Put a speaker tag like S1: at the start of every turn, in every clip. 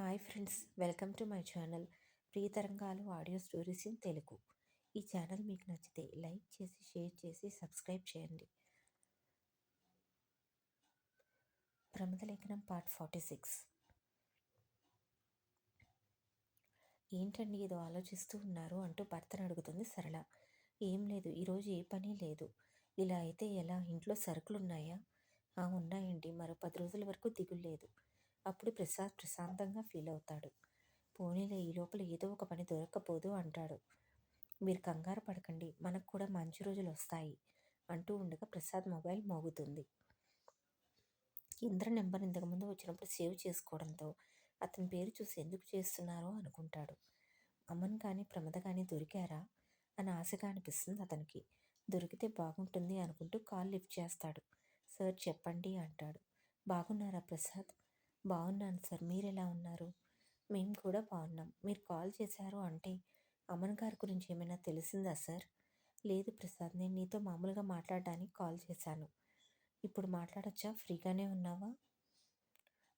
S1: Hi friends welcome to my channel ప్రియతరంగాలు audio stories in Telugu. ఈ channel మీకు నచ్చితే like చేసి షేర్ చేసి సబ్స్క్రైబ్ చేయండి. ప్రమదలేఖనం పార్ట్ ఫార్టీ సిక్స్. ఏంటండి ఏదో ఆలోచిస్తూ ఉన్నారు అంటూ భర్తను అడుగుతుంది సరళ. ఏం లేదు ఈరోజు ఏ పని లేదు. ఇలా అయితే ఎలా? ఇంట్లో సరుకులు ఉన్నాయా ఉన్నాయండి. మరో పది రోజుల వరకు దిగులు లేదు. అప్పుడు ప్రసాద్ ప్రశాంతంగా ఫీల్ అవుతాడు. పోనీలే ఈ లోపల ఏదో ఒక పని దొరక్కపోదు అంటాడు. మీరు కంగారు పడకండి మనకు కూడా మంచి రోజులు వస్తాయి అంటూ ఉండగా ప్రసాద్ మొబైల్ మోగుతుంది. ఇంద్ర నెంబర్ ఇంతకుముందు వచ్చినప్పుడు సేవ్ చేసుకోవడంతో అతని పేరు చూసి ఎందుకు చేస్తున్నారో అనుకుంటాడు. అమ్మన్ కానీ ప్రమద కానీ దొరికారా? అని ఆశగా అనిపిస్తుంది అతనికి. దొరికితే బాగుంటుంది అనుకుంటూ కాల్ లిఫ్ట్ చేస్తాడు. సార్ చెప్పండి అంటాడు. బాగున్నారా ప్రసాద్? బాగున్నాను సార్. మీరు ఎలా ఉన్నారు? మేము కూడా బాగున్నాం. మీరు కాల్ చేశారు అంటే అమన్ గారి గురించి ఏమైనా తెలిసిందా సార్? లేదు ప్రసాద్ నేను నీతో మామూలుగా మాట్లాడడానికి కాల్ చేశాను. ఇప్పుడు మాట్లాడచ్చా? ఫ్రీగానే ఉన్నావా?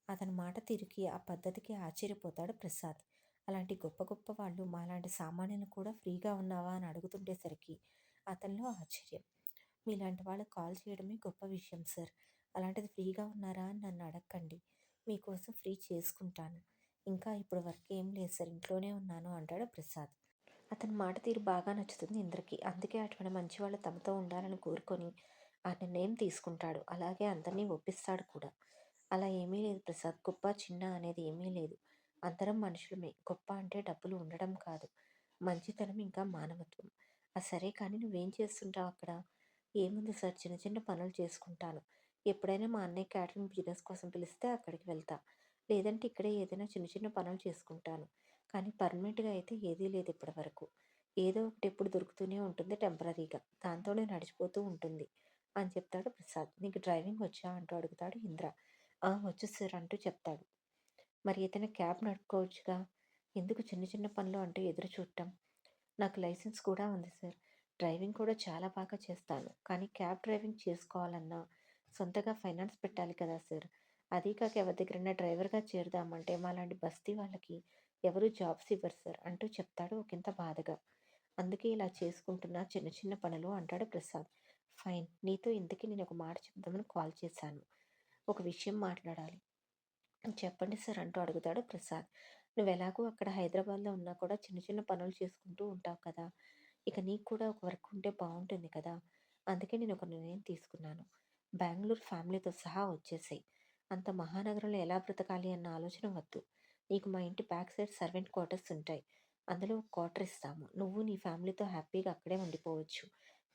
S1: అతని మాట తిరిగి ఆ పద్ధతికి ఆశ్చర్యపోతాడు ప్రసాద్. అలాంటి గొప్ప గొప్ప వాళ్ళు మాలాంటి సామాన్యులు కూడా ఫ్రీగా ఉన్నావా అని అడుగుతుండేసరికి అతనిలో ఆశ్చర్యం. మీలాంటి వాళ్ళు కాల్ చేయడమే గొప్ప విషయం సార్. అలాంటిది ఫ్రీగా ఉన్నారా అని నన్ను అడగండి మీకోసం ఫ్రీ చేసుకుంటాను. ఇంకా ఇప్పుడు వరకు ఏం లేదు సార్ ఇంట్లోనే ఉన్నాను అంటాడు ప్రసాద్. అతని మాట తీరు బాగా నచ్చుతుంది ఇంద్రకి. అందుకే అటువంటి మంచి వాళ్ళు తమతో ఉండాలని కోరుకొని ఆ నిర్ణయం తీసుకుంటాడు. అలాగే అందరినీ ఒప్పిస్తాడు కూడా. అలా ఏమీ లేదు ప్రసాద్. గొప్ప చిన్న అనేది ఏమీ లేదు. అందరం మనుషులమే. గొప్ప అంటే డబ్బులు ఉండడం కాదు. మంచితనం ఇంకా మానవత్వం. ఆ సరే కానీ నువ్వేం చేస్తుంటావు అక్కడ? ఏముంది సార్? చిన్న చిన్న పనులు చేసుకుంటాను. ఎప్పుడైనా మా అన్నయ్య క్యాటరింగ్ బిజినెస్ కోసం పిలిస్తే అక్కడికి వెళ్తా. లేదంటే ఇక్కడే ఏదైనా చిన్న చిన్న పనులు చేసుకుంటాను. కానీ పర్మనెంట్గా అయితే ఏదీ లేదు ఇప్పటి వరకు. ఏదో ఒకటి ఎప్పుడు దొరుకుతూనే ఉంటుంది టెంపరీగా దాంతోనే నడిచిపోతూ ఉంటుంది. అని చెప్తాడు ప్రసాద్. నీకు డ్రైవింగ్ వచ్చా? అంటూ అడుగుతాడు ఇంద్ర. వచ్చు సార్ అంటూ చెప్తాడు. మరి ఏదైనా క్యాబ్ నడుపుకోవచ్చుగా? ఎందుకు చిన్న చిన్న పనులు అంటూ ఎదురు చూడటం? నాకు లైసెన్స్ కూడా ఉంది సార్. డ్రైవింగ్ కూడా చాలా బాగా చేస్తాను. కానీ క్యాబ్ డ్రైవింగ్ చేసుకోవాలన్నా సొంతగా ఫైనాన్స్ పెట్టాలి కదా సార్. అదీ కాక ఎవరి దగ్గరైనా డ్రైవర్గా చేరుదామంటే మాలాంటి బస్తీ వాళ్ళకి ఎవరు జాబ్స్ ఇవ్వరు సార్. అంటూ చెప్తాడు ఒకంత బాధగా. అందుకే ఇలా చేసుకుంటున్న చిన్న చిన్న పనులు అంటాడు ప్రసాద్. ఫైన్ నీతో ఇంతకీ నేను ఒక మాట చెప్దామని కాల్ చేశాను. ఒక విషయం మాట్లాడాలి. చెప్పండి సార్ అంటూ అడుగుతాడు ప్రసాద్. నువ్వు ఎలాగో అక్కడ హైదరాబాద్లో ఉన్నా కూడా చిన్న చిన్న పనులు చేసుకుంటూ ఉంటావు కదా. ఇక నీకు కూడా ఒక వర్క్ ఉంటే బాగుంటుంది కదా. అందుకే నేను ఒక నిర్ణయం తీసుకున్నాను. బెంగళూరు ఫ్యామిలీతో సహా వచ్చేసాయి. అంత మహానగరంలో ఎలా బ్రతకాలి అన్న ఆలోచన వద్దు. నీకు మా ఇంటి బ్యాక్ సైడ్ సర్వెంట్ క్వార్టర్స్ ఉంటాయి. అందులో ఒక క్వార్టర్ ఇస్తాము. నువ్వు నీ ఫ్యామిలీతో హ్యాపీగా అక్కడే ఉండిపోవచ్చు.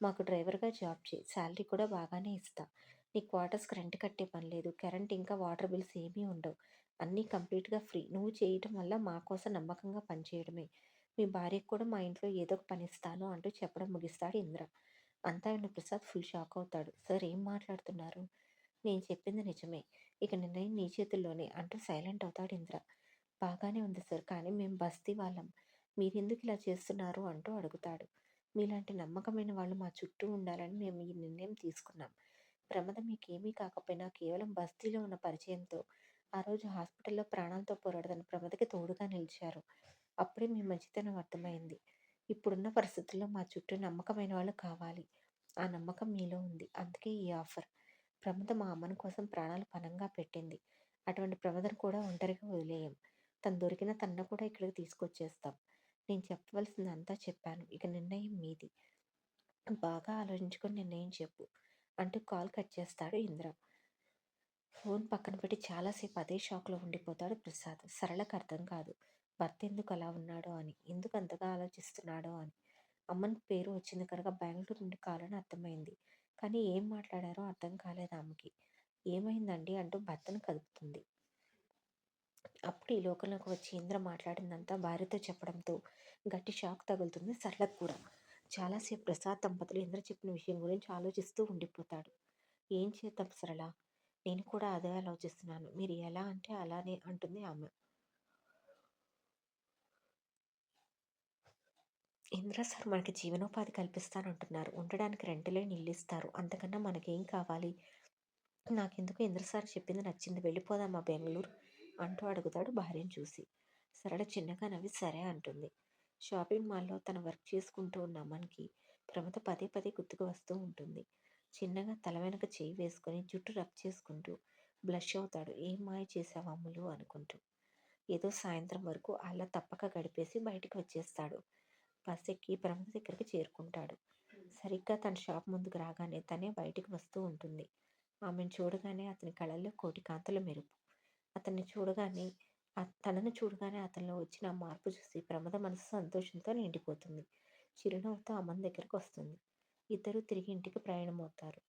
S1: మాకు డ్రైవర్గా జాబ్ చేయి. శాలరీ కూడా బాగానే ఇస్తా. నీ క్వార్టర్స్కి రెంట్ కట్టే పని లేదు. కరెంట్ ఇంకా వాటర్ బిల్స్ ఏమీ ఉండవు. అన్నీ కంప్లీట్గా ఫ్రీ. నువ్వు చేయటం వల్ల మా కోసం నమ్మకంగా పనిచేయడమే. మీ భార్యకు కూడా మా ఇంట్లో ఏదో ఒక పని ఇస్తాను అంటూ చెప్పడం ముగిస్తాడు ఇంద్ర. అంతా ఆయన ప్రసాద్ ఫుల్ షాక్ అవుతాడు. సార్ ఏం మాట్లాడుతున్నారు? నేను చెప్పింది నిజమే. ఇక నిర్ణయం నీ చేతుల్లోనే. అంటూ సైలెంట్ అవుతాడు ఇంద్ర. బాగానే ఉంది సార్ కానీ మేము బస్తీ వాళ్ళం. మీరెందుకు ఇలా చేస్తున్నారు? అంటూ అడుగుతాడు. మీలాంటి నమ్మకమైన వాళ్ళు మా చుట్టూ ఉండాలని మేము ఈ నిర్ణయం తీసుకున్నాం. ప్రమాదం మీకేమీ కాకపోయినా కేవలం బస్తీలో ఉన్న పరిచయంతో ఆ రోజు హాస్పిటల్లో ప్రాణాలతో పోరాడదని ప్రమదకి తోడుగా నిలిచారు. అప్పుడే మీ మంచితనం అర్థమైంది. ఇప్పుడున్న పరిస్థితుల్లో మా చుట్టూ నమ్మకమైన వాళ్ళు కావాలి. ఆ నమ్మకం మీలో ఉంది. అందుకే ఈ ఆఫర్. ప్రమద మా అమ్మని కోసం ప్రాణాలు పనంగా పెట్టింది. అటువంటి ప్రమదను కూడా ఒంటరిగా వదిలేయం. తను దొరికిన తన్న కూడా ఇక్కడికి తీసుకొచ్చేస్తాం. నేను చెప్పవలసింది అంతా చెప్పాను. ఇక నిర్ణయం మీది. బాగా ఆలోచించుకొని నిర్ణయం చెప్పు అంటూ కాల్ కట్ చేస్తాడు ఇంద్ర. ఫోన్ పక్కన పెట్టి చాలాసేపు అదే షాక్లో ఉండిపోతాడు ప్రసాద్. సరళకు అర్థం కాదు. భర్త ఎందుకు అలా ఉన్నాడో అని ఎందుకు అంతగా ఆలోచిస్తున్నాడో అని. అమ్మని పేరు వచ్చింది కనుక బెంగళూరు నుండి కాలని అర్థమైంది. కానీ ఏం మాట్లాడారో అర్థం కాలేదు ఆమెకి. ఏమైందండి అంటూ భర్తను కదుపుతుంది. అప్పుడు ఈ లోకంలోకి వచ్చి ఇంద్ర మాట్లాడిందంతా భార్యతో చెప్పడంతో గట్టి షాక్ తగులుతుంది సరళకు కూడా. చాలాసేపు ప్రసాద్ దంపతులు ఇంద్ర చెప్పిన విషయం గురించి ఆలోచిస్తూ ఉండిపోతాడు. ఏం చేద్దాం సరళ? నేను కూడా అదే ఆలోచిస్తున్నాను. మీరు ఎలా అంటే అలానే అంటుంది ఆమె. ఇంద్ర సార్ మనకి జీవనోపాధి కల్పిస్తానంటున్నారు. ఉండడానికి రెంటులే నిల్లిస్తారు. అంతకన్నా మనకేం కావాలి? నాకెందుకు ఇంద్ర సార్ చెప్పింది నచ్చింది? వెళ్ళిపోదామా బెంగళూరు? అంటూ అడుగుతాడు భార్యను చూసి. సరళ చిన్నగా నవ్వి సరే అంటుంది. షాపింగ్ మాల్లో తన వర్క్ చేసుకుంటూ ఉన్న అమ్మనికి ప్రమత పదే పదే గుర్తుకు వస్తూ ఉంటుంది. చిన్నగా తల వెనక చేయి వేసుకొని జుట్టు రబ్ చేసుకుంటూ బ్లష్ అవుతాడు. ఏం మాయ చేసావు అమ్ములు? అనుకుంటూ. ఏదో సాయంత్రం వరకు అలా తప్పక గడిపేసి బయటికి వచ్చేస్తాడు. బస్ ఎక్కి ప్రమద దగ్గరికి చేరుకుంటాడు సరిగ్గా తన షాప్ ముందుకు రాగానే తనే బయటికి వస్తూ ఉంటుంది. ఆమెను చూడగానే అతని కళల్లో కోటి కాంతుల మెరుపు. అతన్ని చూడగానే తనను చూడగానే అతనిలో వచ్చిన మార్పు చూసి ప్రమద మనసు సంతోషంతో నిండిపోతుంది. చిరునవ్వుతో అమ్మన్ దగ్గరకు వస్తుంది. ఇద్దరు తిరిగి ఇంటికి ప్రయాణమవుతారు.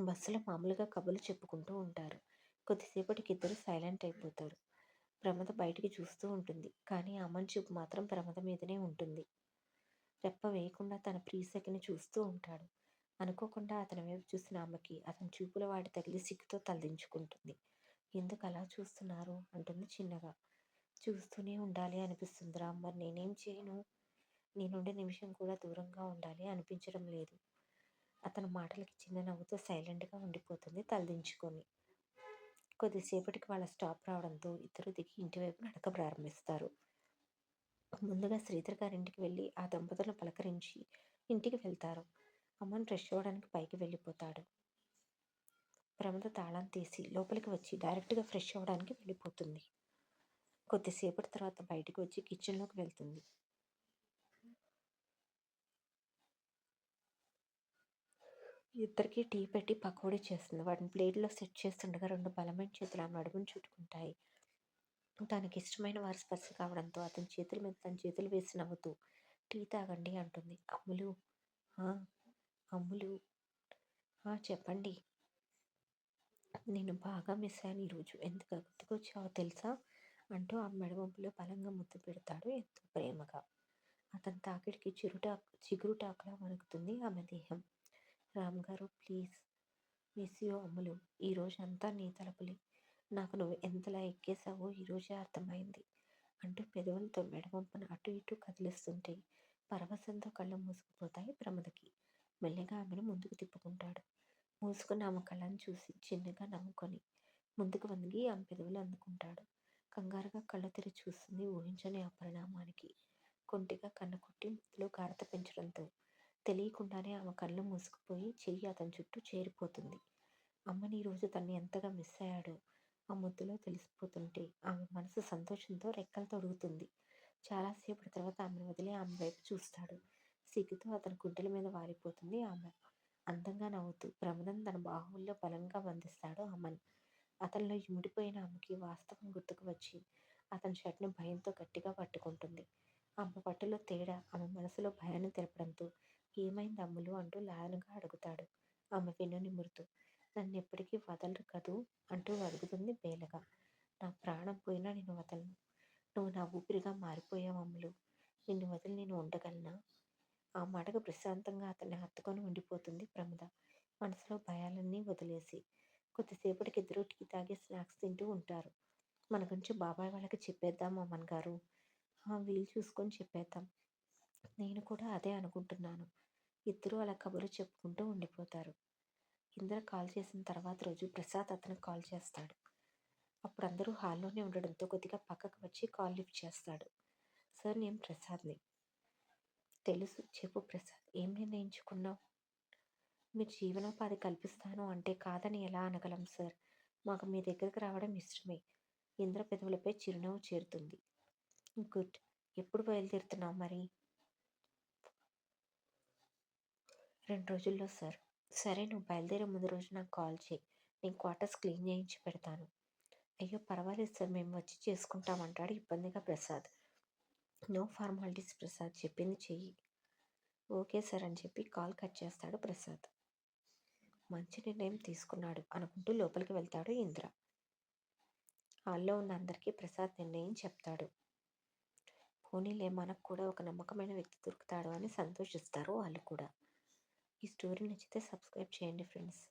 S1: బస్సులో మామూలుగా కబుర్లు చెప్పుకుంటూ ఉంటారు. కొద్దిసేపటికి ఇద్దరు సైలెంట్ అయిపోతారు. ప్రమద బయటికి చూస్తూ ఉంటుంది. కానీ అమన్ చూపు మాత్రం ప్రమద మీదనే ఉంటుంది. రెప్ప వేయకుండా తన ప్రీసెక్ని చూస్తూ ఉంటాడు. అనుకోకుండా అతని వైపు చూసిన ఆమెకి అతని చూపుల వాటి తగిలి సిగ్గుతో తలదించుకుంటుంది. ఎందుకు అలా చూస్తున్నారు? అంటుంది చిన్నగా. చూస్తూనే ఉండాలి అనిపిస్తుందిరా మరి నేనేం చేయను? నేనుండే నిమిషం కూడా దూరంగా ఉండాలి అనిపించడం లేదు. అతని మాటలకి చిన్న నవ్వుతో సైలెంట్గా ఉండిపోతుంది తలదించుకొని. కొద్దిసేపటికి వాళ్ళ స్టాప్ రావడంతో ఇద్దరు దిగి ఇంటివైపు నడక ప్రారంభిస్తారు. ముందుగా శ్రీధర్ గారింటికి వెళ్ళి ఆ దంపతులను పలకరించి ఇంటికి వెళ్తారు. అమ్మని ఫ్రెష్ అవ్వడానికి పైకి వెళ్ళిపోతాడు. ప్రమద తాళం తీసి లోపలికి వచ్చి డైరెక్ట్గా ఫ్రెష్ అవ్వడానికి వెళ్ళిపోతుంది. కొద్దిసేపటి తర్వాత బయటకు వచ్చి కిచెన్లోకి వెళ్తుంది. ఇద్దరికి టీ పెట్టి పకోడీ చేస్తుంది. వాటిని ప్లేట్లో సెట్ చేస్తుండగా రెండు బలమైన చేతులు ఆమె అడుగును చుట్టుకుంటాయి. తనకి ఇష్టమైన వారి స్పర్శ కావడంతో అతని చేతుల మీద తన చేతులు వేసి నవ్వుతూ టీ తాగండి అంటుంది. అమ్ములు అమ్ములు చెప్పండి. నేను బాగా మిస్ అయ్యాను ఈరోజు ఎందుకు? గుర్తుకొచ్చావో తెలుసా? అంటూ ఆ మెడవంపులో బలంగా ముద్దు పెడతాడు ఎంతో ప్రేమగా. అతని తాకిడికి చిరుటా చిగురుటాకులా వణుకుతుంది ఆమె దేహం. రామ్ గారు ప్లీజ్ మిస్ యూ అమ్ములు ఈరోజు అంతా నీ తలపులే. నాకు నువ్వు ఎంతలా ఎక్కేసావో ఈరోజే అర్థమైంది అంటూ పెదవులతో మెడవంపున అటు ఇటు కదిలిస్తుంటే పరవశంతో కళ్ళు మూసుకుపోతాయి ప్రమదకి. మెల్లగా ఆమెను ముందుకు తిప్పుకుంటాడు. మూసుకున్న ఆమె కళ్ళను చూసి చిన్నగా నవ్వుకొని ముందుకు వంగి ఆమె పెదవులు అందుకుంటాడు. కంగారుగా కళ్ళు తెరి చూస్తుంది ఊహించని ఆ పరిణామానికి. కొంటిగా కన్ను కొట్టి ముద్దులో గారత పెంచడంతో తెలియకుండానే ఆమె కళ్ళు మూసుకుపోయి చెయ్యి అతని చుట్టూ చేరిపోతుంది. అమ్మని ఈరోజు తన్ని ఎంతగా మిస్ అయ్యాడో ఆ ముద్దులో తెలిసిపోతుంటే ఆమె మనసు సంతోషంతో రెక్కలు తొడుగుతుంది చాలాసేపటి తర్వాత ఆమెను వదిలి ఆమె వైపు చూస్తాడు. సిగ్గుతో అతని గుడ్డల మీద వారిపోతుంది ఆమె. అందంగా నవ్వుతూ ప్రమదం తన బాహువుల్లో బలంగా బంధిస్తాడు అమన్. అతనిలో ఇమిడిపోయిన ఆమెకి వాస్తవం గుర్తుకు వచ్చి అతని షర్ట్ను భయంతో గట్టిగా పట్టుకుంటుంది. ఆమె పట్టులో తేడా ఆమె మనసులో భయాన్ని తెలపడంతో ఏమైంది అమ్ములు అంటూ లాయనగా అడుగుతాడు. ఆమె వెన్ను నిమురుతూ. నన్ను ఎప్పటికీ వదలరు కదూ? అంటూ అడుగుతుంది బేలగా. నా ప్రాణం పోయినా నేను వదలను. నువ్వు నా ఊపిరిగా మారిపోయావు అమ్ములు. నిన్ను వదిలి నేను ఉండగలనా? ఆ మాటకు ప్రశాంతంగా అతన్ని హత్తుకొని ఉండిపోతుంది ప్రమద. మనసులో భయాలన్నీ వదిలేసి. కొద్దిసేపటికి ఇద్దరు టీ తాగి స్నాక్స్ తింటూ ఉంటారు. మన గురించి బాబాయ్ వాళ్ళకి చెప్పేద్దాం అమ్మన్ గారు. వీలు చూసుకొని చెప్పేద్దాం. నేను కూడా అదే అనుకుంటున్నాను. ఇద్దరూ అలా కబుర్లు చెప్పుకుంటూ ఉండిపోతారు. ఇంద్ర కాల్ చేసిన తర్వాత రోజు ప్రసాద్ అతనికి కాల్ చేస్తాడు. అప్పుడు అందరూ హాల్లోనే ఉండడంతో కొద్దిగా పక్కకు వచ్చి కాల్ లిఫ్ట్ చేస్తాడు. సార్ నేను ప్రసాద్ని. తెలుసు చెప్పు ప్రసాద్ ఏం నిర్ణయించుకున్నావు? మీరు జీవనోపాధి కల్పిస్తాను అంటే కాదని ఎలా అనగలం సార్? మాకు మీ దగ్గరికి రావడం ఇష్టమే. ఇంద్ర పెదవులపై చిరునవ్వు చేరుతుంది. గుడ్. ఎప్పుడు బయలుదేరుతున్నావు మరి? రెండు రోజుల్లో సార్. సరే నువ్వు బయలుదేరే ముందు రోజు నాకు కాల్ చేయి. నేను క్వార్టర్స్ క్లీన్ చేయించి పెడతాను. అయ్యో పర్వాలేదు సార్. మేము వచ్చి చేసుకుంటామంటాడు ఇబ్బందిగా ప్రసాద్. No formalities Prasad. చెప్పింది చెయ్యి. ఓకే సార్ అని చెప్పి కాల్ కట్ చేస్తాడు ప్రసాద్. మంచి నిర్ణయం తీసుకున్నాడు అనుకుంటూ లోపలికి వెళ్తాడు ఇంద్ర. హాల్లో ఉన్న అందరికీ ప్రసాద్ నిర్ణయం చెప్తాడు. పోనీలే మనకు కూడా ఒక నమ్మకమైన వ్యక్తి దొరుకుతాడు అని సంతోషిస్తారు వాళ్ళు కూడా. ఈ స్టోరీ నచ్చితే సబ్స్క్రైబ్ చేయండి ఫ్రెండ్స్.